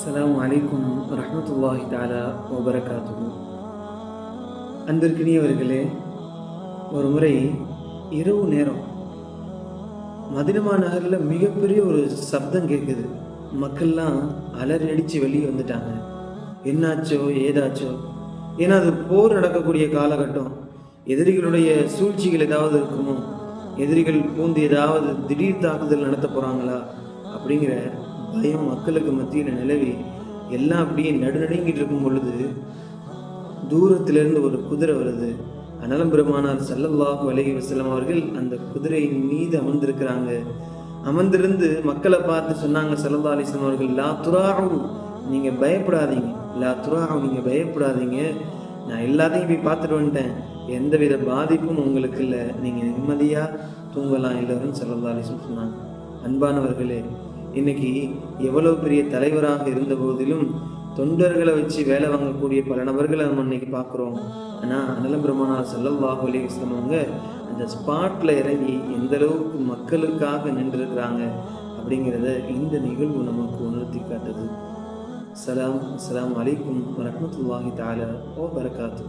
அஸ்லாம் அலைக்கும் ரஹமத்துல்லாஹி தாலா வபரகாத்துஹு. அன்பிற்கினியவர்களே ஒரு முறை இரவு நேரம் மதினமா நகரில் மிகப்பெரிய ஒரு சப்தம் கேட்குது மக்கள்லாம் அலறி அடித்து வெளியே வந்துட்டாங்க. என்னாச்சோ ஏதாச்சோ. ஏன்னா அது போர் நடக்கக்கூடிய காலகட்டம். எதிரிகளுடைய சூழ்ச்சிகள் ஏதாவது இருக்குமோ? எதிரிகள் பூந்து ஏதாவது திடீர் தாக்குதல் நடத்த போகிறாங்களா அப்படிங்கிற பயம் மக்களுக்கு மத்தியில் நிலவி எல்லாம் அப்படியே நடுநடுங்கிட்டு இருக்கும் பொழுது தூரத்திலிருந்து ஒரு குதிரை வருது. அனலம் பெருமானார் சல்லல்லாஹு அலைஹி வசலம் அவர்கள் அந்த குதிரையின் மீது அமர்ந்திருக்கிறாங்க. அமர்ந்திருந்து மக்களை பார்த்து சொன்னாங்க சல்லல்லா அலிஸ்லாம் அவர்கள் லா துராகும் நீங்கள் பயப்படாதீங்க. லா துராகும் நீங்கள் பயப்படாதீங்க. நான் எல்லாத்தையும் போய் பார்த்துட்டு வந்துட்டேன். எந்தவித பாதிப்பும் உங்களுக்கு இல்லை. நீங்கள் நிம்மதியாக தூங்கலாம் எல்லோரும் சல்லல்லா அலிஸ்லாம் சொன்னாங்க. அன்பானவர்களே இன்னைக்கு எவ்வளவு பெரிய தலைவராக இருந்த போதிலும் தொண்டர்களை வச்சு வேலை வாங்கக்கூடிய பல நபர்களை நம்ம இன்னைக்கு பார்க்குறோம். ஆனால் அனலம் பிரம்மனார் சல்லல்லாஹு அந்த ஸ்பாட்டில் இறங்கி எந்த அளவுக்கு மக்களுக்காக நின்றுருக்கிறாங்க அப்படிங்கிறத இந்த நிகழ்வு நமக்கு உணர்த்தி காட்டுது. சலாம் அஸ்லாம் அலைக்கும் வரஹ்மத்துல்லாஹி தஆலா ஓ பரகாத்து